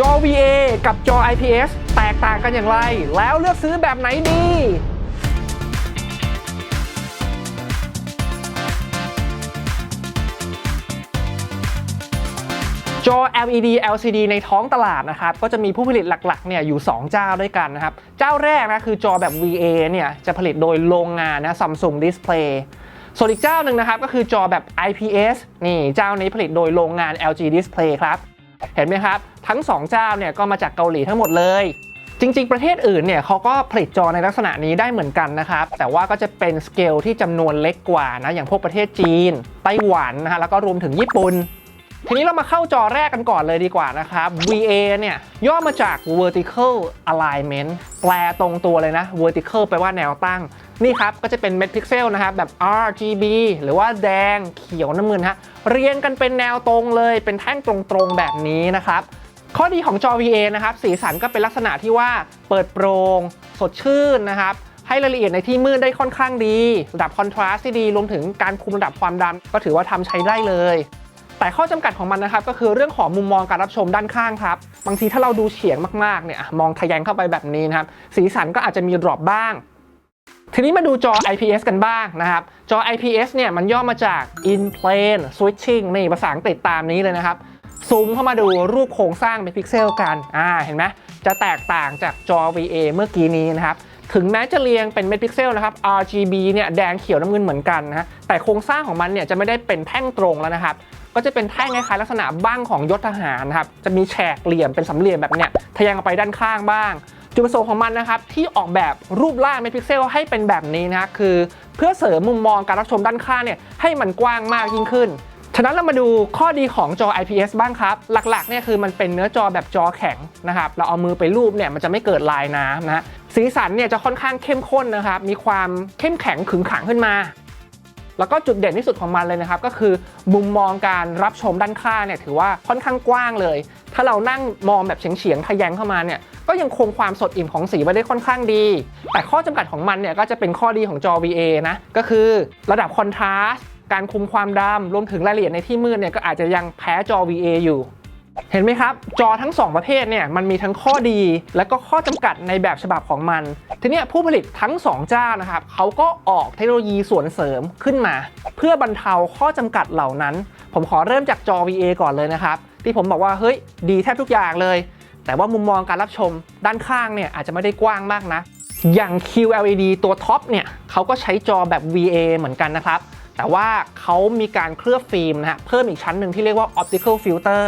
จอ VA กับจอ IPS แตกต่างกันอย่างไร แล้วเลือกซื้อแบบไหนดี จอ LED LCD ในท้องตลาดนะครับ ก็จะมีผู้ผลิตหลักๆเนี่ยอยู่ 2 เจ้าด้วยกันนะครับ เจ้าแรกนะคือจอแบบ VA เนี่ยจะผลิตโดยโรงงานนะ Samsung Display ส่วนอีกเจ้าหนึ่งนะครับก็คือจอแบบ IPS นี่เจ้านี้ผลิตโดยโรงงาน LG Display ครับ เห็นไหมครับ ทั้ง 2 เจ้าเนี่ยก็มาจากเกาหลีทั้งหมดเลย จริง ๆ ประเทศอื่นเนี่ยเขาก็ผลิตจอในลักษณะนี้ได้เหมือนกันนะครับ แต่ว่าก็จะเป็นสเกลที่จำนวนเล็กกว่านะอย่างพวกประเทศจีน ไต้หวันนะฮะแล้วก็รวมถึงญี่ปุ่น ทีนี้เรามาเข้าจอแรกกันก่อนเลยดีกว่านะครับ VA เนี่ยย่อมาจาก vertical alignment แปลตรงตัวเลยนะ vertical แปลว่าแนวตั้ง นี่ครับ ก็จะเป็นเม็ดพิกเซลนะครับ แบบ RGB หรือว่าแดงเขียวน้ำเงินฮะ เรียงกันเป็นแนวตรงเลย เป็นแท่งตรงๆแบบนี้นะครับ ข้อดีของจอ VA นะครับ สีสันก็เป็นลักษณะที่ว่าเปิดโปร่งสดชื่นนะครับให้รายละเอียดในที่มืดได้ค่อนข้างดี ระดับคอนทราสต์ที่ดี รวมถึงการคุมระดับความดำก็ถือว่าทำใช้ได้เลย แต่ข้อจำกัดของมันนะครับก็คือเรื่องของมุมมองการรับชมด้านข้างครับบางทีถ้าเราดูเฉียงมากๆเนี่ยมองทะแยงเข้าไปแบบนี้นะครับสีสันก็อาจจะมีดรอปบ้าง ทีนี้มาดูจอ IPS กันบ้างนะครับ จอ IPS เนี่ยมันย่อมาจาก in plane switching นี่ภาษาอังกฤษตามนี้เลยนะครับซูมเข้ามาดูรูปโครงสร้างเป็นพิกเซลกันอ่าเห็นไหมจะแตกต่างจากจอ VA เมื่อกี้นี้นะครับถึงแม้จะเรียงเป็นเม็ดพิกเซลนะครับ RGB เนี่ยแดงเขียวน้ำเงินเหมือนกันนะฮะแต่โครงสร้างของมันเนี่ยจะไม่ได้เป็นแท่งตรงแล้วนะครับ ก็จะเป็นแท่งคล้ายๆลักษณะบ้างของยศทหารครับจะมีแฉกเหลี่ยมเป็นสามเหลี่ยมแบบเนี้ยทะแยงออกไปด้านข้างบ้าง จุดประสงค์ของมันนะครับที่ออกแบบรูปร่างเม็ดพิกเซลให้เป็นแบบนี้นะคือเพื่อเสริมมุมมองการรับชมด้านข้างเนี่ยให้มันกว้างมากยิ่งขึ้นฉะนั้นเรามาดูข้อดีของจอ IPS บ้างครับ หลักๆเนี่ยคือมันเป็นเนื้อจอแบบจอแข็งนะครับ เราเอามือไปรูปเนี่ยมันจะไม่เกิดลายน้ำนะสีสันเนี่ยจะค่อนข้างเข้มข้นนะครับ มีความเข้มแข็งขึงขังขึ้นมา แล้วก็จุดเด่นที่สุดของมันเลยนะครับก็คือมุมมองการรับชมด้านข้างเนี่ยถือว่าค่อนข้างกว้างเลย ถ้าเรานั่งมองแบบเฉียงๆทะแยงเข้ามาเนี่ยก็ยังคงความสดอิ่มของสีไว้ได้ค่อนข้างดี แต่ข้อจำกัดของมันเนี่ยก็จะเป็นข้อดีของจอ VA นะก็คือระดับคอนทราสต์การคุมความดำรวมถึงรายละเอียดในที่มืดเนี่ยก็อาจจะยังแพ้จอ VA อยู่ เห็นไหมครับ จอทั้ง 2 ประเภทเนี่ยมันมีทั้งข้อดี และก็ข้อจำกัดในแบบฉบับของมัน ทีนี้ผู้ผลิตทั้ง 2 เจ้านะครับเขาก็ออกเทคโนโลยีส่วนเสริมขึ้นมา เพื่อบรรเทาข้อจำกัดเหล่านั้น ผมขอเริ่มจากจอ VA ก่อนเลยนะครับ ที่ผมบอกว่าเฮ้ยดีแทบทุกอย่างเลย แต่ว่ามุมมองการรับชมด้านข้างเนี่ยอาจจะไม่ได้กว้างมากนะอย่าง QLED ตัวท็อปเนี่ยเขาก็ใช้จอแบบ VA เหมือนกันนะครับแต่ว่าเขามีการเคลือบฟิล์มนะฮะเพิ่มอีกชั้นหนึ่งที่เรียกว่า optical filter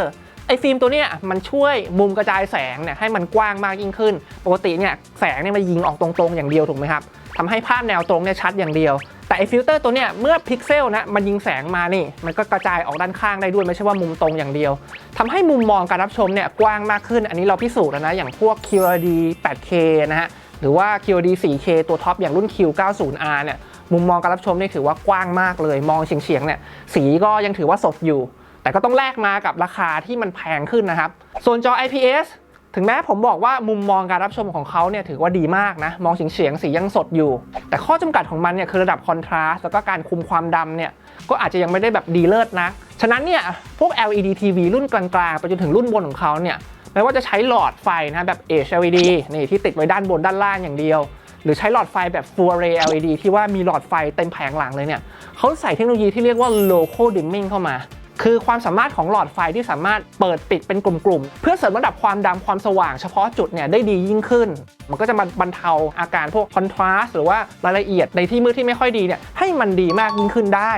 ไอฟิล์มตัวเนี้ยมันช่วยมุมกระจายแสงเนี่ยให้มันกว้างมากยิ่งขึ้น ปกติเนี่ยแสงเนี่ยมันยิงออกตรงๆอย่างเดียวถูกไหมครับทำให้ภาพแนวตรงเนี่ยชัดอย่างเดียว แต่ไอฟิลเตอร์ตัวเนี้ยเมื่อพิกเซลนะมันยิงแสงมานี่ มันก็กระจายออกด้านข้างได้ด้วยไม่ใช่ว่ามุมตรงอย่างเดียวทำให้มุมมองการรับชมเนี่ยกว้างมากขึ้น อันนี้เราพิสูจน์แล้วนะอย่างพวก QLED 8K นะฮะหรือว่า QLED 4K ตัวท็อปอย่างรุ่น Q90R เนี่ยมุมมองการรับชมนี่ถือว่ากว้างมากเลย มองเฉียงๆเนี่ยสีก็ยังถือว่าสดอยู่ แต่ก็ต้องแลกมากับราคาที่มันแพงขึ้นนะครับ ส่วนจอ IPS ถึงแม้ผมบอกว่ามุมมองการรับชมของเขาเนี่ยถือว่าดีมากนะ มองเฉียงๆสียังสดอยู่ แต่ข้อจำกัดของมันเนี่ยคือระดับคอนทราสต์แล้วก็การคุมความดำเนี่ยก็อาจจะยังไม่ได้แบบดีเลิศนะ ฉะนั้นเนี่ยพวก LED TV รุ่นกลางๆ ไปจนถึงรุ่นบนของเขาเนี่ยไม่ว่าจะใช้หลอดไฟนะแบบ Edge LED นี่ที่ติดไว้ด้านบนด้านล่างอย่างเดียว หรือใช้หลอดไฟแบบ Full Array LED ที่ว่ามีหลอดไฟเต็มแผงหลังเลยเนี่ยเขาใส่เทคโนโลยีที่เรียกว่า Local Dimming เข้ามา คือความสามารถของหลอดไฟที่สามารถเปิดปิดเป็นกลุ่มๆ เพื่อเสริมระดับความดำความสว่างเฉพาะจุดเนี่ยได้ดียิ่งขึ้น มันก็จะมาบรรเทาอาการพวกคอนทราสต์หรือว่ารายละเอียดในที่มืดที่ไม่ค่อยดีเนี่ยให้มันดีมากยิ่งขึ้นได้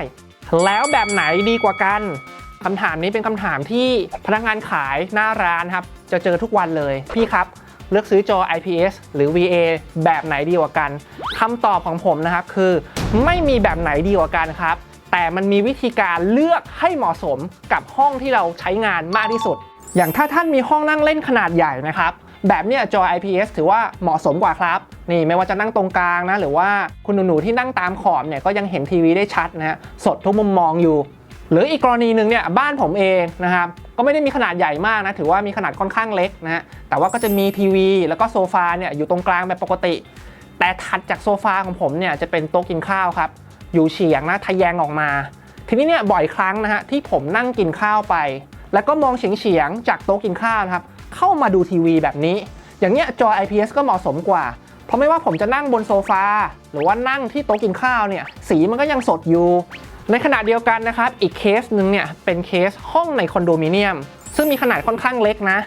แล้วแบบไหนดีกว่ากันคำถามนี้เป็นคำถามที่พนักงานขายหน้าร้านครับ จะเจอทุกวันเลย พี่ครับ เลือกซื้อจอ IPS หรือ VA แบบไหนดีกว่ากันคำตอบของผมนะครับคือ ไม่มีแบบไหนดีกว่ากันครับ แต่มันมีวิธีการเลือกให้เหมาะสมกับห้องที่เราใช้งานมากที่สุด อย่างถ้าท่านมีห้องนั่งเล่นขนาดใหญ่นะครับแบบเนี้ยจอ IPS ถือว่าเหมาะสมกว่าครับ นี่ไม่ว่าจะนั่งตรงกลางนะ หรือว่าคุณหนูๆที่นั่งตามขอบเนี่ยก็ยังเห็นทีวีได้ชัดนะฮะสดทุกมุมมองอยู่ หรืออีกกรณีหนึ่งเนี่ยบ้านผมเองนะครับก็ไม่ได้มีขนาดใหญ่มากนะถือว่ามีขนาดค่อนข้างเล็กนะฮะแต่ว่าก็จะมีทีวี แล้วก็โซฟาเนี่ยอยู่ตรงกลางแบบปกติ แต่ถัดจากโซฟาของผมเนี่ยจะเป็นโต๊ะกินข้าวครับ อยู่เฉียงนะทะแยงออกมา ทีนี้เนี่ยบ่อยครั้งนะฮะที่ผมนั่งกินข้าวไป แล้วก็มองเฉียงๆจากโต๊ะกินข้าวนะครับเข้ามาดูทีวีแบบนี้ อย่างเงี้ยจอ IPS ก็เหมาะสมกว่า เพราะไม่ว่าผมจะนั่งบนโซฟาหรือว่านั่งที่โต๊ะกินข้าวเนี่ยสีมันก็ยังสดอยู่ ในขณะเดียวกันนะครับอีกเคสหนึ่งเนี่ยเป็นเคสห้องในคอนโดมิเนียม ซึ่งมีขนาดค่อนข้างเล็กนะ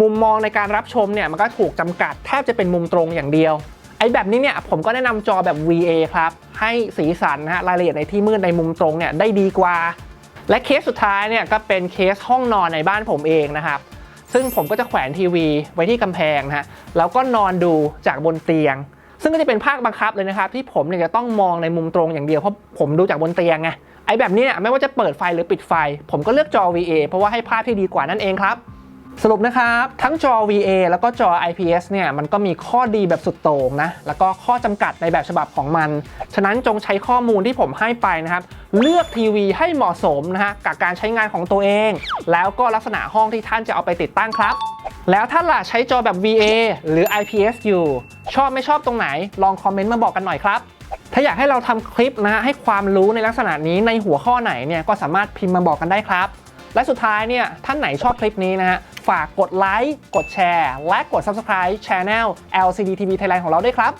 มุมมองในการรับชมเนี่ยมันก็ถูกจำกัดแทบจะเป็นมุมตรงอย่างเดียวไอ้แบบนี้เนี่ยผมก็แนะนำจอแบบ VA ครับ ให้สีสันนะฮะรายละเอียดในที่มืดในมุมตรงเนี่ยได้ดีกว่า และเคสสุดท้ายเนี่ยก็เป็นเคสห้องนอนในบ้านผมเองนะครับซึ่งผมก็จะแขวนทีวีไว้ที่กำแพงนะฮะแล้วก็นอนดูจากบนเตียง ซึ่งก็จะเป็นภาคบังคับเลยนะครับ ที่ผมเนี่ยจะต้องมองในมุมตรงอย่างเดียวเพราะผมดูจากบนเตียงไงไอ้แบบนี้เนี่ยไม่ว่าจะเปิดไฟหรือปิดไฟ ผมก็เลือกจอ VA เพราะว่าให้ภาพที่ดีกว่านั่นเองครับ สรุปนะครับ ทั้งจอ VA แล้วก็จอ IPS เนี่ยมันก็มีข้อดีแบบสุดโต่งนะ แล้วก็ข้อจำกัดในแบบฉบับของมัน ฉะนั้นจงใช้ข้อมูลที่ผมให้ไปนะครับ เลือกทีวีให้เหมาะสมนะฮะกับการใช้งานของตัวเอง แล้วก็ลักษณะห้องที่ท่านจะเอาไปติดตั้งครับ แล้วถ้าล่ะใช้จอแบบ VA หรือ IPS อยู่ ชอบไม่ชอบตรงไหน ลองคอมเมนต์มาบอกกันหน่อยครับถ้าอยากให้เราทำคลิปนะฮะให้ความรู้ในลักษณะนี้ในหัวข้อไหนเนี่ยก็สามารถพิมพ์มาบอกกันได้ครับ และสุดท้ายเนี่ยท่านไหนชอบคลิปนี้นะฮะ ฝากกดไลค์กดแชร์ และกด Subscribe Channel LCD TV Thailand ของเราด้วยครับ